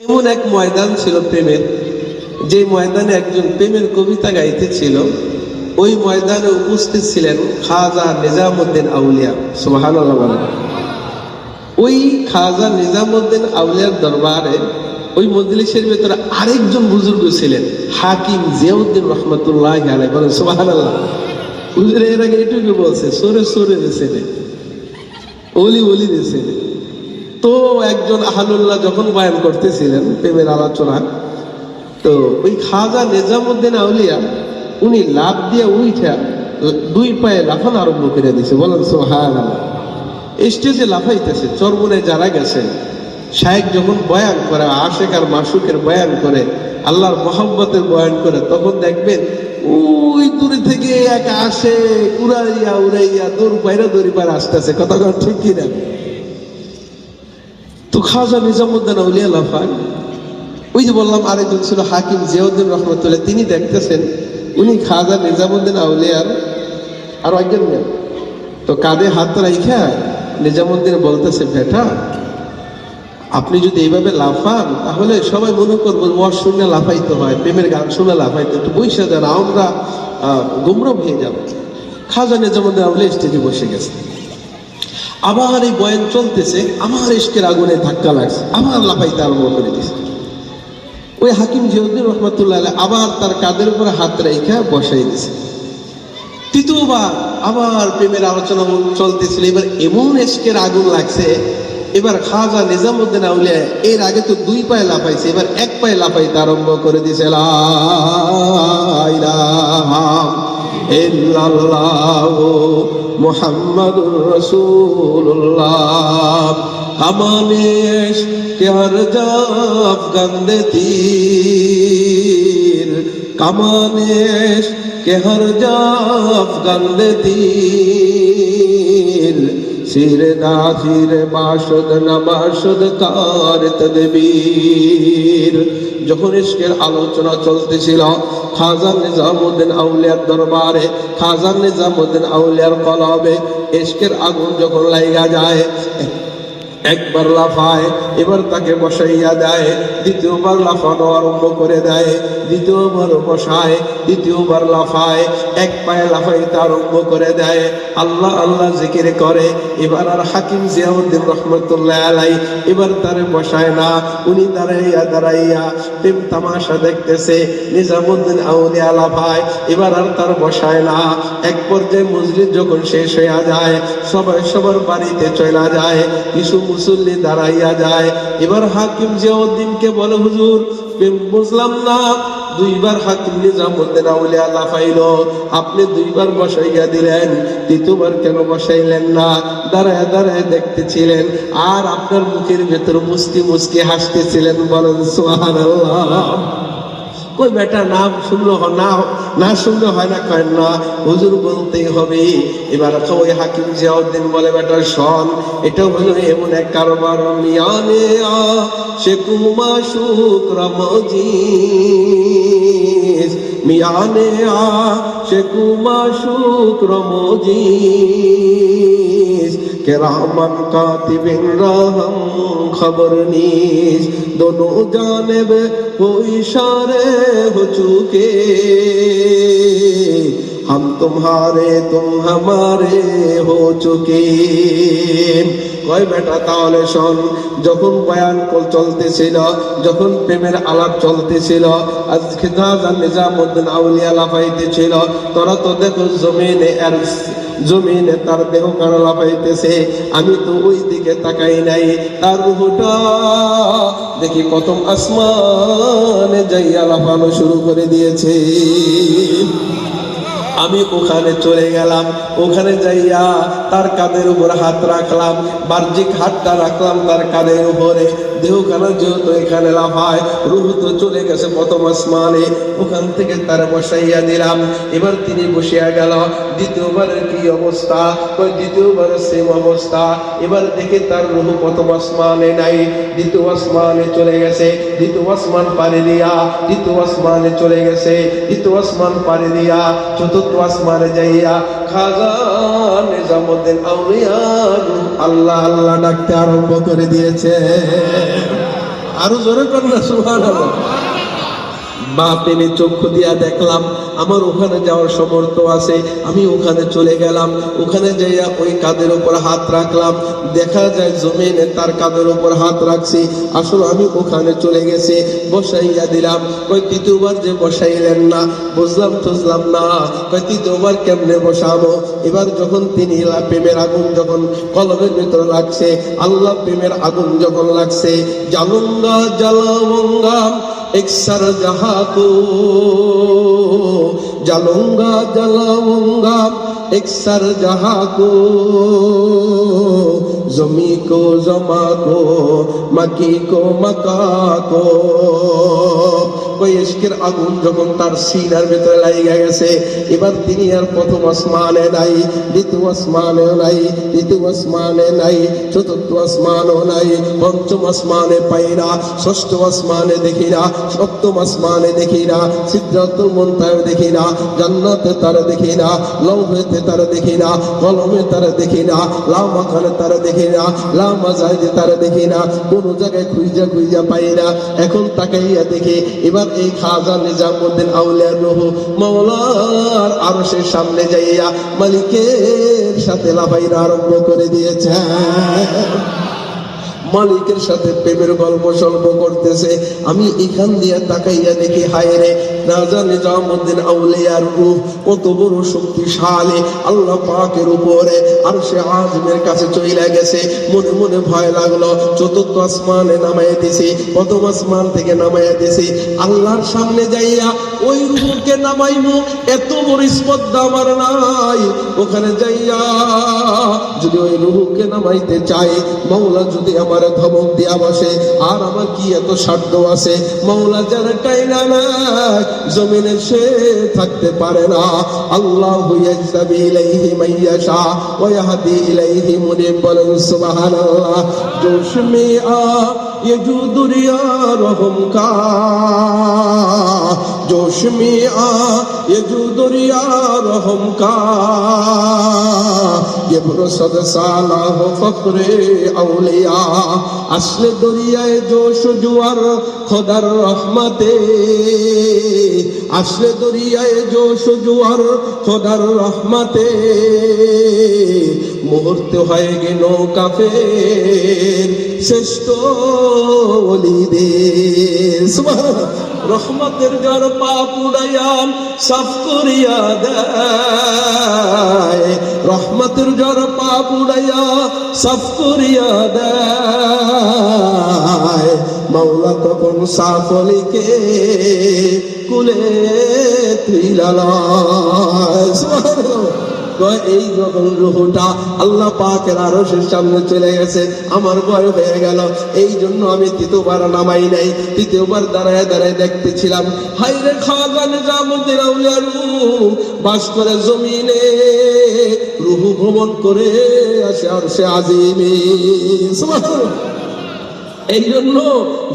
এমন এক ময়দান ছিল প্রেমের। যে ময়দানে একজন প্রেমের কবিতা গাইতেছিল। ওই ময়দানে উপস্থিত ছিলেন খাজা নিজামুদ্দিন আউলিয়া। বলেন। ওই খাজা নিজামুদ্দিন আউলিয়ার দরবারে, ওই মজলিসের ভেতরে আরেকজন বুজুর্গ ছিলেন, হাকিম জিয়াউদ্দিন রহমতুল্লাহ আলাই বলেন হুজুর, এর আগে এটুকু বলছে, সোরে সোরে দিয়েছে ওলি ওলি দিয়েছে তো একজন আহানুল্লাহ যখন বয়ান করতেছিলেন প্রেমের আলোচনা, তো ওই খাজা নিজামুদ্দিন আউলিয়া, উনি লাভ দিয়ে উইঠা দুই পায়ে লাফানো আরম্ভ করে দিছে। বলেন সোহান স্টেজে লাফাইতেছে চরমনে যারা গেছে, শায়েক যখন বয়ান করে, আশেক আর মাসুকের বয়ান করে, আল্লাহর মোহাম্মতের বয়ান করে, তখন দেখবেন ওই দূরে থেকে এক আসে উড়াইয়া উড়াইয়া দৌড় পায়রা দৌড়ি পায়রা আসতেছে। কথা ঠিক কিনা? তো খাজা নিজামুদ্দিন আউলিয়া লাফান ওই যে বললাম আরেকজন ছিল হাকিম জিয়াউদ্দিন রহমতুল্লাহ, তিনি দেখতেছেন উনি খাজা নিজামুদ্দিন আউলিয়ার আর একজন তো কাঁধে হাত রাইখা নিজামুদ্দিন বলতেছে, বেটা, আপনি যদি এইভাবে লাফান, তাহলে সবাই মনে করব ওয়াজ শুনে লাফাইতে হয়, প্রেমের গান শুনে লাফাইতে একটু বৈশা যান, আমরা গুমরম হয়ে যাব। খাজা নিজামুদ্দিন আউলিয়া স্টেজে বসে গেছে। আবার এই বয়ান চলতেছে, আমার ইস্কের আগুনে ধাক্কা লাগছে আবার লাফাইতে আরম্ভ করে দিছে। ওই হাকিম জিয়ুদ্দিন রহমতুল্লাহ আবার তার কাদের উপরে হাত রেখা বসাই দিছে। তৃতীয়বার আবার প্রেমের আলোচনা চলতেছিল, এবার এমন ইস্কের আগুন লাগছে, এবার খাজা নিজামুদ্দিন আউলিয়া এর আগে তো দুই পায়ে লাফাইছে, এবার এক পায়ে লাফাইতে আরম্ভ করে দিছে, লা ইলাহা ইল্লাল্লাহু। মুহাম্মাদুর রাসূলুল্লাহ আমানেশ के हर जाफ गंदे तीर कमानेश के हर जाफ गंदे तीर শির নাজির বাসদ না বাসদ কার তদবীর। যখন ইস্কের আলোচনা চলতেছিল, খাজান নিজামুদ্দিন আউলিয়ার দরবারে, খাজান নিজামুদ্দিন আউলিয়ার কলবে ইস্কের আগুন যখন লাইগা যায় একবার লাফায়, এবার তাকে বসাইয়া দেয়, দ্বিতীয়বার লাফানো আরম্ভ করে দেয়, দ্বিতীয়বার বসায়, দ্বিতীয়বার লাফায়, এক পায়ে লাফাইতে আরম্ভ করে দেয়। আল্লাহ আল্লাহ জিকির করে। এবার আর হাকিম জিয়াউদ্দিন রহমতুল্লাহ আলাই এবার তারে বসায় না, উনি দাঁড়াইয়া দাঁড়াইয়া প্রেম তামাশা দেখতেছে, নিজামুদ্দিন আউলিয়া লাফায়, এবার আর তার বসায় না। এক পর্যায়ে মসজিদ যখন শেষ হইয়া যায়, সবাই সবার বাড়িতে চলে যায়, কিছু মুসল্লি দাঁড়াইয়া যায়। এবার হাকিম জিয়াউদ্দিনকে বলে, হুজুর বুঝলাম না। দুইবার হাকিম নিজামুদ্দিন আউলিয়া লাফাইল। আপনি দুইবার বসাইয়া দিলেন, তৃতীয়বার কেন বসাইলেন না? দাঁড়ায় দাঁড়ায় দেখতেছিলেন, আর আপনার মুখের ভেতর মুস্কি মুস্কি হাসতেছিলেন বলেন সোহান ওই বেটা না শুনলো না না শুনলে হয় না? কয়, না। হুজুর বলতেই হবে। এবার ওই হাকিম জিয়াউদ্দিন বলে, বেটা, শোন এটা হলো এমন এক কারবার মিয়ানে সে কুমা শুক্র মজিস মিয়ানে সে কুমা শুক্র মজিস কেরামান কাতিবিন রহম খবর নিস दोनों जानब हो इशारे हो चुके हम तुम्हारे तुम हमारे हो चुके কয় বেটা তাহলে শোন, যখন বয়ান চলতেছিল, যখন প্রেমের আলাপ চলতেছিল, আজকে নিজামুদ্দিন আউলিয়া লাফাইতেছিল, তোরা তো দেখো জমিনে আর জমিনে তার দেহ কারও লাফাইতেছে, আমি তো ওই দিকে তাকাই নাই, তার রুহুটা দেখি প্রথম আসমানে যাইয়া লাফানো শুরু করে দিয়েছে। আমি ওখানে চলে গেলাম। ওখানে যাইয়া তার কাঁধের উপর হাত রাখলাম। বাহ্যিক হাতটা রাখলাম তার কাঁধের উপরে। দেহখানা যেহেতু এখানে লাফায়। রুহ তো চলে গেছে প্রথম আসমানে। ওখান থেকে তার বসাইয়া দিলাম। এবার তিনি বসিয়া গেল। দ্বিতীয়বারের কি অবস্থা? ওই দ্বিতীয়বারের সেম অবস্থা। এবার দেখে তার রুহ প্রথম আসমানে নাই। দ্বিতীয় আসমানে চলে গেছে। দ্বিতীয় আসমান পাড়ি দিয়া দ্বিতীয় আসমানে চলে গেছে। দ্বিতীয় আসমান পাড়ি দিয়া চতুর্থ আসমানে যাইয়া খাজা নিজামুদ্দিন আউলিয়া আল্লাহ আল্লাহ ডাকতে আরম্ভ করে দিয়েছে। আরও জোরে করলে না, সুবহানাল্লাহ। বাপ এনে চক্ষু দিয়া দেখলাম। আমার ওখানে যাওয়ার সমর্থ আছে। আমি ওখানে চলে গেলাম। ওখানে যাইয়া ওই কাদের ওপর হাত রাখলাম। দেখা যায় জমিনে তার কাদের ওপর হাত রাখছি। আসলে আমি ওখানে চলে গেছি, বসাইয়া দিলাম। কই তৃতীয়বার যে বসাইলেন না। বুঝলাম বুঝলাম না। কই তৃতীয়বার কেমনে বসাবো? এবার যখন তিনি প্রেমের আগুন যখন কলমের ভিতরে লাগছে আল্লাহ প্রেমের আগুন যখন লাগছে জালঙ্গা, জালুঙ্গা एक सर जहाँ को जलूंगा जलाऊंगा एक सर जहाँ को जमी को जमा को मकी को मका को ইশকের আগুন যখন তার সিনার ভেতরে লাগিয়ে গেছে, এবার তিনি আর প্রথম আসমানে নাই, দ্বিতীয় আসমানে নাই, তৃতীয় আসমানে নাই, চতুর্থ আসমানও নাই, পঞ্চম আসমানে পাই না, ষষ্ঠ আসমানে দেখি না, সপ্তম আসমানে দেখি না সিদ্ধাতুল মন্তায় দেখি না, জান্নাতে তারা দেখি না, লৌহেতে তারা দেখি না, কলমে তারা দেখি না লামাখানে তারা দেখি না লামা জায়দে তারা দেখি না, কোনো জায়গায় খুঁজা খুঁজা পাই না, এখন তাকাইয়া দেখি, এবার এই খাজা নিজামুদ্দিন আউলিয়ার রহ মৌলার আরও সে সামনে যাইয়া মালিকের সাথে লাফাইরা আরম্ভ করে দিয়েছে মালিকের সাথে প্রেমের গল্প সল্প করতেছে। আমি এখান দিয়ে তাকাইয়া দেখি, হায় রে, রাজা নিজামুদ্দিন আউলিয়ার রূপ কত বড় শক্তিশালী। আল্লাহ পাকের উপরে আর সে আজমের কাছে চইলা গেছে। মনে মনে ভয় লাগল, চতুর্থ আসমানে নামাইয়া দিছি, প্রথম আসমান থেকে নামাইয়া দিছি। আল্লাহর সামনে যাইয়া ওই রুহুকে নামাইব, এত বড় আমার নাই। ওখানে যাইয়া যদি ওই রুহুকে নামাইতে চাই মৌলা যদি আমার ধমক দিয়া বসে, আর আমার কি এত সাধ্য আছে? মৌলা যার টাইনা জমিনে সে থাকতে পারে না। আল্লাহ ইয়াজতাবি ইলাইহি মাইয়াশা ওয়া ইয়াহদি ইলাইহি মুনিব বলেন সুবহানাল্লাহ। জোশমি আ ইয়ে জুদুরিয়া जोश में आ ये जो दुनिया रहम का ये बरसद साला हो फखरे औलिया আসলে দরিয়ায় জোশ জুয়ার খোদার রহমতে আসলে দরিয়ায় জোশ জুয়ার খোদার রহমতে মুহূর্তে হয়ে গেল কাফের শ্রেষ্ঠ অলিদের সুবহানাল্লাহ। রহমতের যার পাপ উড়াইয়াম সাফ করিয়া দেয়। রহমতের যার পাপ উড়াইয়া, সাফ করিয়া দেয়। মাওলা তখন সাফ লিখে কুলে ত্রিলালয় সুবহানাল্লাহ। এই যখন আল্লাহ পাকের আরও সামনে চলে গেছে, আমার ভয় হয়ে গেল এই জন্য আমি তৃতীয়বার নামাই নাই, তৃতীয়বার দাঁড়ায় দাঁড়ায় দেখতেছিলাম হাইরে খাজা নিজামুদ্দিন বাস করে জমিনে রুহু ভ্রমণ করে আসে আর সে আজিমে। এই জন্য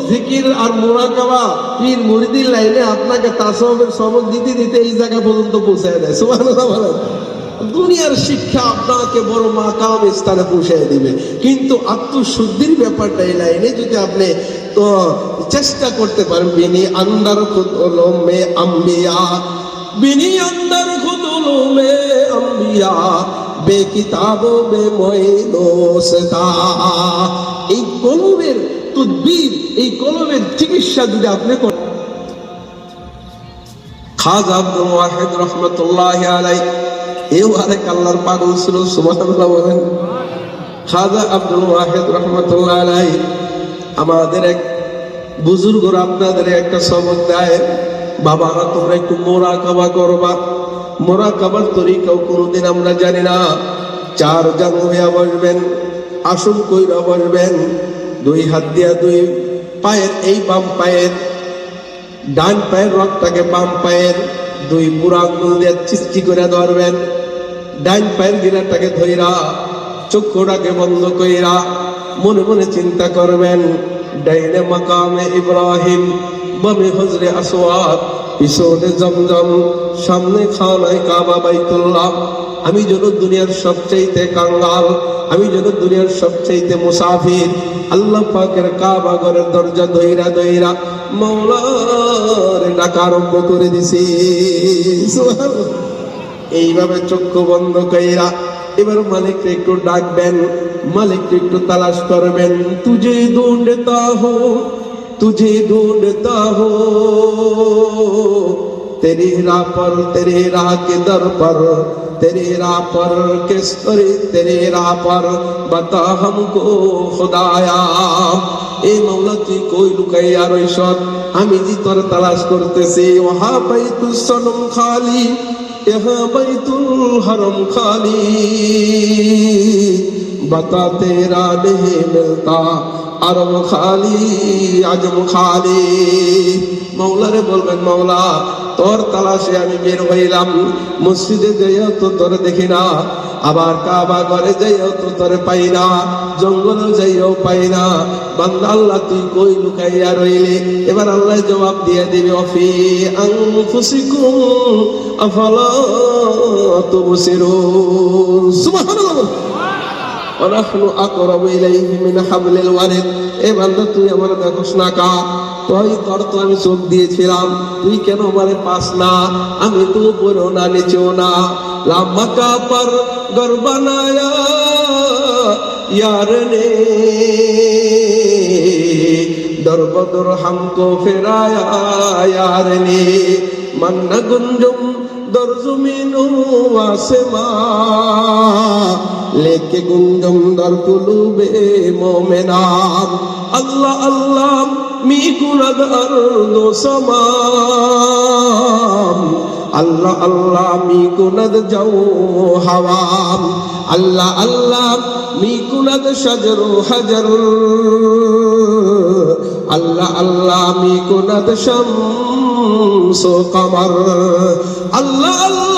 জিকির আর মোরাকাবা পীর মুরিদির লাইনে আপনাকে তাসবের সবক দিতে দিতে এই জায়গা পর্যন্ত পৌঁছায় দেয় বলেন। দুনিয়ার শিক্ষা আপনাকে বড় মাকাম স্থানে পৌঁছায় দিবে। কিন্তু আত্মশুদ্ধির ব্যাপারটা এই লাইনে যদি আপনি, তো, চেষ্টা করতে পারেন। বিনি আন্দার খুদলমে আম্বিয়া, বিনি আন্দার খুদলমে আম্বিয়া বে কিতাবো বে ময়নো সেতা এই কলমের তুদ্বির, এই কলমের চিকিৎসা যদি আপনি করেন খাজা আরেক খাজা আব্দুল আমাদের এক বুজুর্গরা আপনাদের একটা সবক দেয় বাবারা তোমরা একটু মোরা কাবা করবা মোরা কাবার তরিকাও কোনোদিন আমরা জানি না। চার জান বসবেন, আসন কইরা বসবেন। দুই হাত দিয়া দুই পায়ের, এই বাম পায়ের ডান পায়ের রক্তটাকে বাম পায়ের দুই বুড়া আঙ্গুল দিয়ে চিস্তি করে ধরবেন। ডান পায়ের গিরাটাকে ধইরা, চক্ষুটাকে বন্ধ কইরা মনে মনে চিন্তা করবেন, ডাইনে মাকামে ইব্রাহিম বামে হজরে আসওয়াদ, পিছনে জমজম, সামনে খানায় কাবা বাইতুল্লাহ আমি যেন দুনিয়ার সবচাইতে কাঙ্গাল, আমি যেন দুনিয়ার সবচাইতে মুসাফির। আল্লাহ পাকের কাবা ঘরের দরজা দইরা দইরা মৌলার ডাকা আরম্ভ করে দিছি। এইভাবে চক্ষু বন্ধ কইরা এবার মালিককে একটু ডাকবেন, মালিককে একটু তালাশ করবেন। তুজে ঢুঁড়তা হো তুজে ঢুঁড়তা হো तेरी राह पर तेरे राह के दर पर तेरे राह पर किस करे तेरे राह पर बता हमको खुदाया এই মাওলা তুই কই লুকাই আর ঐশ্বর আমি যে তোর তালাশ করতেছি ওহা বাইতুল সনম খালি ইহা বাইতুল হরম খালি बता तेरा नहीं मिलता আরব খালি আজম খালি মৌলারে বলবেন মৌলা তোর তালাশে আমি বের হইলাম মসজিদে যাইও তো তোর দেখি না আবার কাবা ঘরে যাইও তো তোর পাই না জঙ্গলে যাইও পাই না বান্দা আল্লাহ তুই কই লুকাইয়া রইলে এবার আল্লাহ জবাব দিয়ে দিবে অফি আনফুসিকুম আফালা তুবসিরুন সুবহানাল্লাহ ونحن أقرب إليه من حبل الورد এ বান্দা তুই আমার দেখোস না কা তুই তোর তো আমি চোখ দিয়েছিলাম তুই কেন আমারে পাস না আমি তো উপরেও না নিচেও না লাম্বা কা পর গর বানায়া यार ने दर बदर हमको फिराया यार ने मन गुंजुम दर जुमीनु आसमा लेके गुंजुम दर कुलूबे मोमेनाम আল্লাহ আল্লাহ, মিকুনাদ আরদ সামাম। আল্লাহ আল্লাহ, মিকুনাদ যাও হাওয়াম। আল্লাহ আল্লাহ মি কুনাদ সাজরু হাজার। আল্লাহ আল্লাহ মি কুনাদ মিকুনাদ শামসু কমর। আল্লাহ আল্লাহ